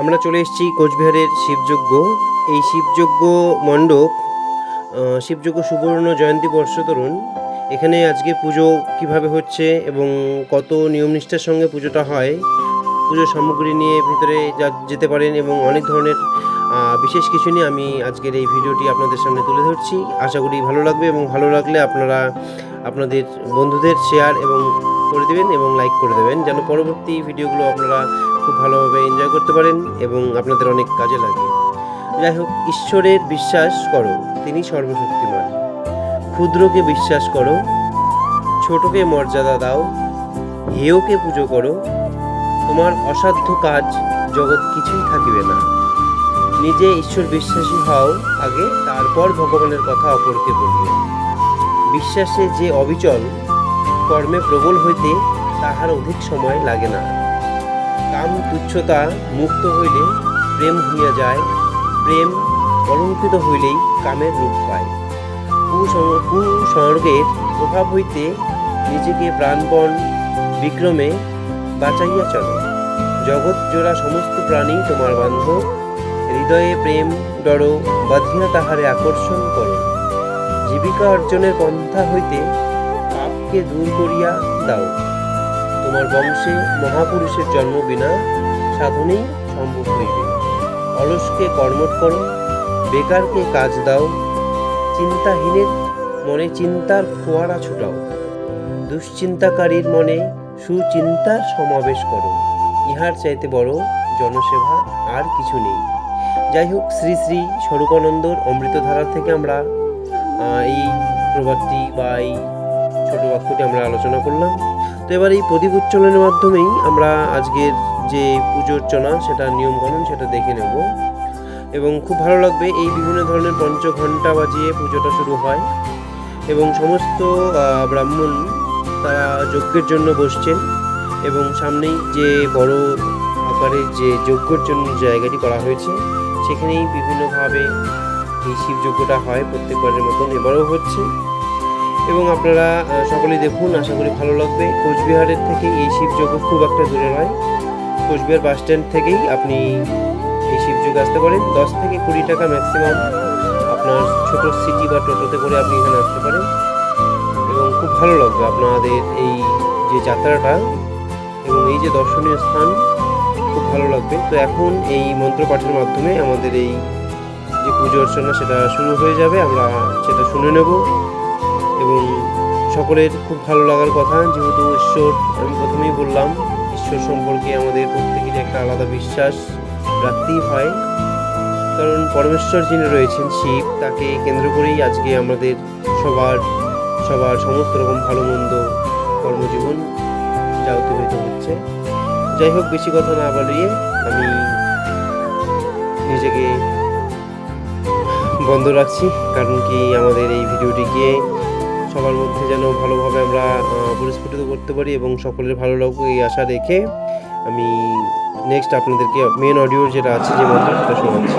আমরা চলে এসেছি কোচবিহারের শিবযজ্ঞ। এই শিবযজ্ঞ মণ্ডপ শিবযজ্ঞ সুবর্ণ জয়ন্তী বর্ষ তরুণ এখানে আজকে পুজো কীভাবে হচ্ছে এবং কত নিয়ম নিষ্ঠার সঙ্গে পুজোটা হয়, পুজোর সামগ্রী নিয়ে ভিতরে যেতে পারেন এবং অনেক ধরনের বিশেষ কিছু নিয়ে আমি আজকের এই ভিডিওটি আপনাদের সামনে তুলে ধরছি। আশা করি ভালো লাগবে এবং ভালো লাগলে আপনারা আপনাদের বন্ধুদের শেয়ার এবং করে দেবেন এবং লাইক করে দেবেন, যেন পরবর্তী ভিডিওগুলো আপনারা খুব ভালোভাবে এনজয় করতে পারেন এবং আপনাদের অনেক কাজে লাগে। যাই হোক, ঈশ্বরের বিশ্বাস করো, তিনি সর্বশক্তিমান। ক্ষুদ্রকে বিশ্বাস করো, ছোটকে মর্যাদা দাও, হেয়কে পুজো করো, তোমার অসাধ্য কাজ জগৎ কিছুই থাকিবে না। নিজে ঈশ্বর বিশ্বাসী হও, আগে তারপর ভগবানের কথা অপরকে বলিও। বিশ্বাসে যে অবিচল, কর্মে প্রবল হইতে তাহার অধিক সময় লাগে না। কাম তুচ্ছতা মুক্ত হইলে প্রেম হইয়া যায়, প্রেম অলঙ্কৃত হইলেই কামের রূপ পায়। কুসং- কুসর্গের প্রভাব হইতে নিজেকে প্রাণপণ, বিক্রমে বাঁচাইয়া চলো। জগৎ জোড়া সমস্ত প্রাণী তোমার বান্ধব, হৃদয়ে প্রেম ডর, বাঁধিয়া তাহারে আকর্ষণ করো। জীবিকা অর্জনের পন্থা হইতে পাপকে দূর করিয়া দাও। তোমার বংশে মহাপুরুষের জন্ম বিনা সাধনেই সম্ভব হইবে। অলসকে কর্মট করো, বেকারকে কাজ দাও, চিন্তাহীনের মনে চিন্তার ফোয়ারা ছুটাও। দুশ্চিন্তাকারীর মনে সুচিন্তার সমাবেশ করো। ইহার চাইতে বড় জনসেবা আর কিছু নেই। যাই হোক শ্রী শ্রী স্বরূপানন্দর অমৃতধারা থেকে আমরা এই প্রবাদটি বা এই ছোট বাক্যটি আমরা আলোচনা করলাম। তো এবার এই প্রদীপ উচ্চালনের মাধ্যমেই আমরা আজকের যে পুজো অর্চনা, সেটা নিয়মকানুন সেটা দেখে নেব। এবং খুব ভালো লাগবে এই বিভিন্ন ধরনের পঞ্চ ঘণ্টা বাজিয়ে পুজোটা শুরু হয়। এবং সমস্ত ব্রাহ্মণ তারা যজ্ঞের জন্য বসছেন। এবং সামনেই যে বড় আকারের যে যজ্ঞের জন্য জায়গাটি করা হয়েছে, সেখানেই বিভিন্নভাবে এই শিবযজ্ঞটা হয় প্রত্যেকবারের মতন। এবারও হচ্ছে। এবং আপনারা সকলেই দেখুন, আশা করি ভালো লাগবে। কোচবিহারের থেকে এই শিবযজ্ঞ খুব একটা দূরে নয়। কোচবিহার বাস স্ট্যান্ড থেকেই আপনি এই শিবযজ্ঞ আসতে পারেন। দশ থেকে কুড়ি টাকা ম্যাক্সিমাম আপনার ছোট সিটি বা টোটোতে করে আপনি এখানে আসতে পারেন। এবং খুব ভালো লাগবে আপনাদের এই যে যাত্রাটা এবং এই যে দর্শনীয় স্থান, খুব ভালো লাগবে। তো এখন এই মন্ত্রপাঠের মাধ্যমে আমাদের এই যে পুজো অর্চনা, সেটা শুরু হয়ে যাবে। আমরা সেটা শুনে নেব। এবং সকলের খুব ভালো লাগার কথা, যেহেতু ঈশ্বর, আমি প্রথমেই বললাম, ঈশ্বর সম্পর্কে আমাদের প্রত্যেকেরই একটা আলাদা বিশ্বাস রাখতেই হয়। কারণ পরমেশ্বর যিনি রয়েছেন শিব, তাকে কেন্দ্র করেই আজকে আমাদের সবার সবার সমস্ত রকম ভালো, মন্দ কর্মজীবন যা অতিবাহিত হচ্ছে। যাই হোক, বেশি কথা না বাড়িয়ে আমি নিজেকে বন্ধ রাখছি, কারণ কি আমাদের এই ভিডিওটিকে সবার মধ্যে যেন ভালোভাবে আমরা পরিস্ফুটিত করতে পারি এবং সকলের ভালো লাগুক এই আশা রেখে আমি নেক্সট আপনাদেরকে মেন অডিও যেটা আছে যে মন্ত্র সেটা শোনাচ্ছি।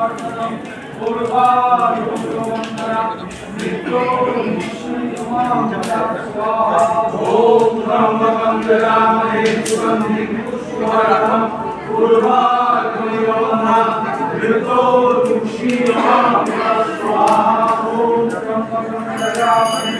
ॐ नमः रामये सुगन्धि पुष्पवर्णं पूर्वाग्निवन्नं ऋतो दुष्णीयमां स्वाहा ॐ नमः रामये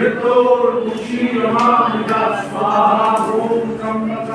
Віктор, учи, мамка, слава рукам на